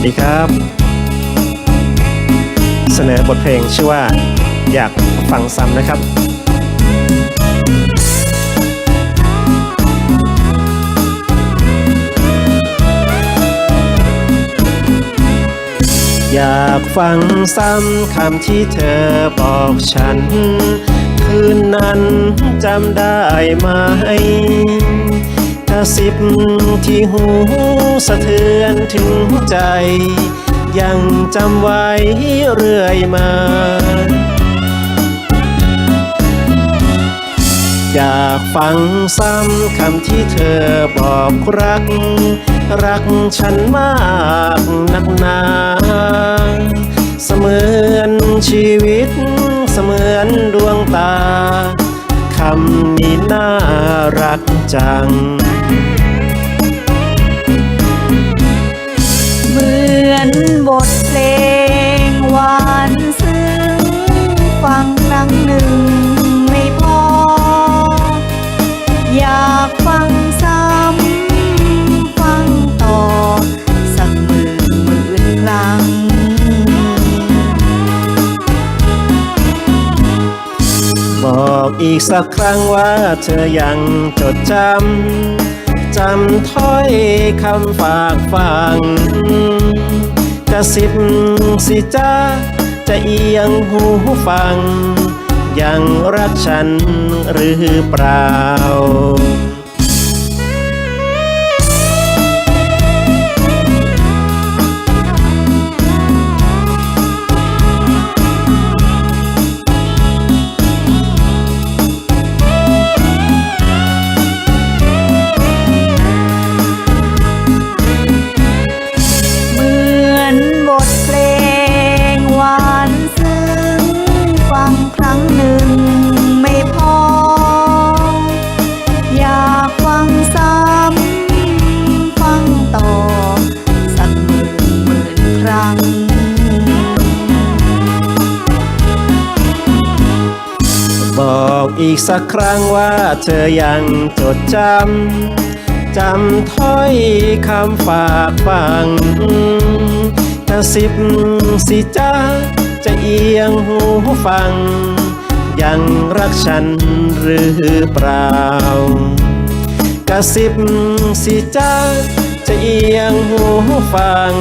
วัสดีครับ เสนอบทเพลงชื่อว่า อยากฟังซ้ำนะครับอยากฟังซ้ำคำที่เธอบอกฉัน คืนนั้นจำได้ไหม กระซิบที่หูสะเทือนถึงใจ ยังจำไว้เรื่อยมาอยากฟังซ้ำคำที่เธอบอกรัก รักฉันมากนักหนาเสมือนชีวิต เสมือนดวง รักจัง เหมือนบทเพลงหวานซึ้งฟังครั้งหนึ่ง อีกสักครั้งว่าเธอยังจดจำ จำถ้อยคำฝากฟังกระสิบสิจ้าจะเอียงหูฟัง ยังรักฉันหรือเปล่า อีกสักครั้งว่าเธอยังจดจำ จำถ้อยคำฝากฟังกระซิบสิจ้าจะเอียงหูฟัง ยังรักฉันหรือเปล่ากระซิบสิจ้าจะเอียงหูฟัง